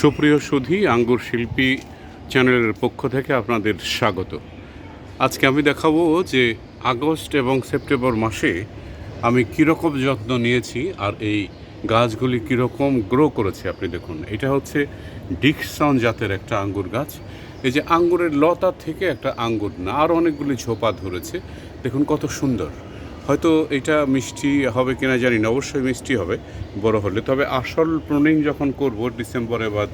সুপ্রিয় সুধী, আঙ্গুর শিল্পী চ্যানেলের পক্ষ থেকে আপনাদের স্বাগত। আজকে আমি দেখাবো যে আগস্ট এবং সেপ্টেম্বর মাসে আমি কীরকম যত্ন নিয়েছি আর এই গাছগুলি কীরকম গ্রো করেছে, আপনি দেখুন। এটা হচ্ছে ডিকসন জাতের একটা আঙ্গুর গাছ। এই যে আঙ্গুরের লতা থেকে একটা আঙ্গুর না, আর অনেকগুলি ঝোপা ধরেছে। দেখুন কত সুন্দর। হয়তো এটা মিষ্টি হবে কিনা জানি না, অবশ্যই মিষ্টি হবে, বড় হলে। তবে আসল প্রুনিং যখন করব ডিসেম্বরে বা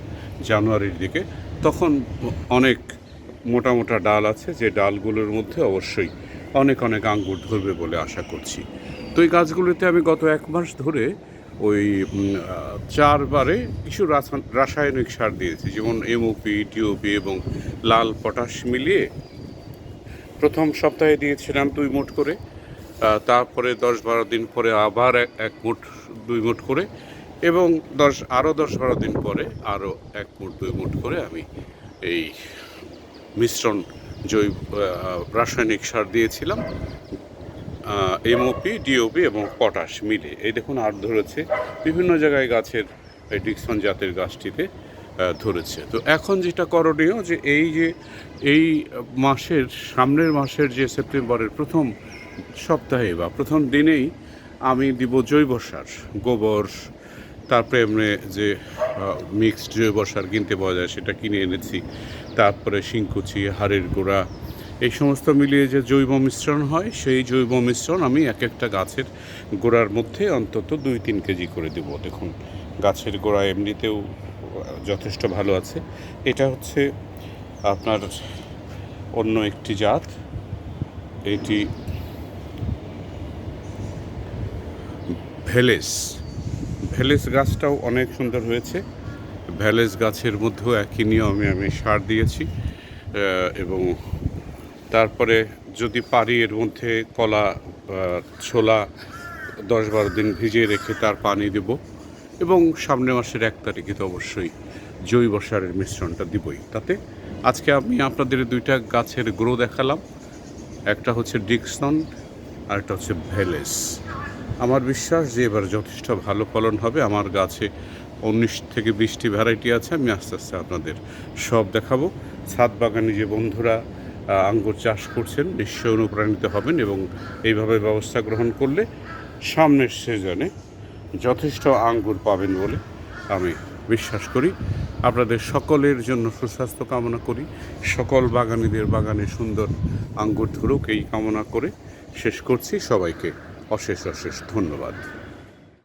জানুয়ারির দিকে, তখন অনেক মোটা মোটা ডাল আছে, যে ডালগুলোর মধ্যে অবশ্যই অনেক অনেক আঙ্গুর ধরবে বলে আশা করছি। তো এই গাছগুলোতে আমি গত এক মাস ধরে ওই চারবারে কিছু রাসা- রাসায়নিক সার দিয়েছি, যেমন এমওপি টিওপি এবং লাল পটাশ মিলিয়ে প্রথম সপ্তাহে দিয়েছিলাম দুই মোট করে। তারপরে দশ বারো দিন পরে আবার এক- মুঠ, দুই মুঠ করে এবং দশ আরও দশ বারো দিন পরে আরও এক মুঠ, দুই মুঠ করে আমি এই মিশ্রণ জৈব রাসায়নিক সার দিয়েছিলাম। এমওপি ডিওপি এবং পটাশ মিলে। এই দেখুন, আর ধরেছে বিভিন্ন জায়গায় গাছের, এই ডিকসন জাতের গাছটিতে। ধরেছে। তো এখন যেটা করণীয় যে এই যে এই মাসের, সামনের মাসের যে সেপ্টেম্বরের প্রথম সপ্তাহে বা প্রথম দিনেই আমি দিব জৈব সার, গোবর, তারপরে এমনি যে মিক্সড জৈব সার কিনতে পাওয়া যায় সেটা কিনে এনেছি। তারপরে শিংকুচি, হাড়ের গোড়া, এই সমস্ত মিলিয়ে যে জৈব মিশ্রণ হয়, সেই জৈব মিশ্রণ আমি এক একটা গাছের গোড়ার মধ্যে অন্তত দুই তিন কেজি করে দেবো। দেখুন, গাছের গোড়া এমনিতেও যথেষ্ট ভালো আছে। এটা হচ্ছে আপনার অন্য একটি জাত। এটি ভেলেস। ভেলেস গাছটাও অনেক সুন্দর হয়েছে। ভ্যালেস গাছের মধ্যেও একই নিয়মে আমি সার দিয়েছি এবং তারপরে যদি পারি এর মধ্যে কলা ছোলা দশ বারো দিন ভিজিয়ে রেখে তার পানি দেব। এবং সামনের মাসের এক তারিখে তো অবশ্যই জৈব সারের মিশ্রণটা দিবই। তাতে আজকে আমি আপনাদের দুইটা গাছের গ্রো দেখালাম। একটা হচ্ছে ডিকসন আর একটা হচ্ছে ভেলেস। আমার বিশ্বাস যে এবার যথেষ্ট ভালো ফলন হবে। আমার গাছে উনিশ থেকে বিশটি ভ্যারাইটি আছে। আমি আস্তে আস্তে আপনাদের সব দেখাবো। ছাদ বাগানে যে বন্ধুরা আঙ্গুর চাষ করছেন নিশ্চয় অনুপ্রাণিত হবেন এবং এইভাবে ব্যবস্থা গ্রহণ করলে সামনের সিজনে যথেষ্ট আঙ্গুর পাবেন বলে আমি বিশ্বাস করি। আপনাদের সকলের জন্য সুস্বাস্থ্য কামনা করি। সকল বাগানীদের বাগানে সুন্দর আঙ্গুর ধরুক, এই কামনা করে শেষ করছি। সবাইকে অশেষ অশেষ ধন্যবাদ।